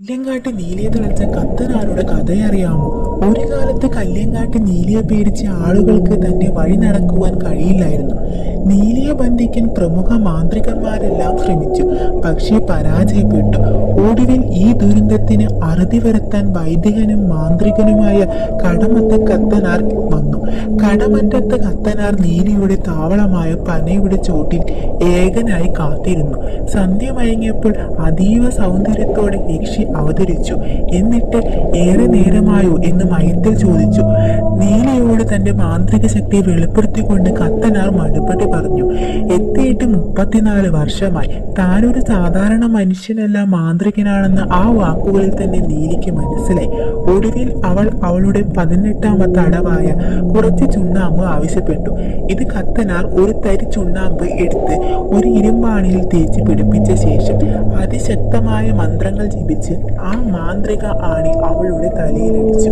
കല്യങ്കാട്ട് നീലിയെ തിളച്ച കത്തനാരുടെ കഥയറിയാമോ? ഒരു കാലത്ത് കല്യങ്കാട്ട് നീലിയെ പേടിച്ച ആളുകൾക്ക് തന്നെ വഴി നടക്കുവാൻ കഴിയില്ലായിരുന്നു. നീലിയെ ബന്ധിക്കാൻ പ്രമുഖ മാന്ത്രികന്മാരെല്ലാം ശ്രമിച്ചു. പക്ഷേ പരാജയപ്പെട്ടു. ഒടുവിൽ ഈ ദുരന്തത്തിന് അറുതി വരുത്താൻ വൈദികനും മാന്ത്രികനുമായ കടമത്ത് കത്തനാർ വന്നു. കടമറ്റത്ത് കത്തനാർ നീലിയുടെ താവളമായ പനയുടെ ചോട്ടിൽ ഏകനായി കാത്തിരുന്നു. സന്ധ്യ മയങ്ങിയപ്പോൾ അതീവ സൗന്ദര്യത്തോടെ യക്ഷി അവതരിച്ചു. എന്നിട്ട് ഏറെ നേരമായോ എന്ന് മയത്തിൽ ചോദിച്ചു. തന്റെ മാന്ത്രിക ശക്തി വെളിപ്പെടുത്തിക്കൊണ്ട് കത്തനാർ മടുപ്പടി പറഞ്ഞു. എത്തിയിട്ട് മുപ്പത്തിനാല് വർഷമായി. താനൊരു സാധാരണ മനുഷ്യനല്ല മാന്ത്രികനാണെന്ന് ആ വാക്കുകളിൽ തന്നെ നീലിക്ക് മനസ്സിലായി. ഒടുവിൽ അവൾ അവളുടെ പതിനെട്ടാമത്തെ അടവായ കുറച്ച് ചുണ്ണാമ്പ് ആവശ്യപ്പെട്ടു. ഇത് കത്തനാർ ഒരു തരി ചുണ്ണാമ്പ് എടുത്ത് ഒരു ഇരുമ്പാണിയിൽ തേച്ച് പിടിപ്പിച്ച ശേഷം അതിശക്തമായ മന്ത്രങ്ങൾ ജപിച്ച് ആ മാന്ത്രിക ആണി അവളുടെ തലയിലടിച്ചു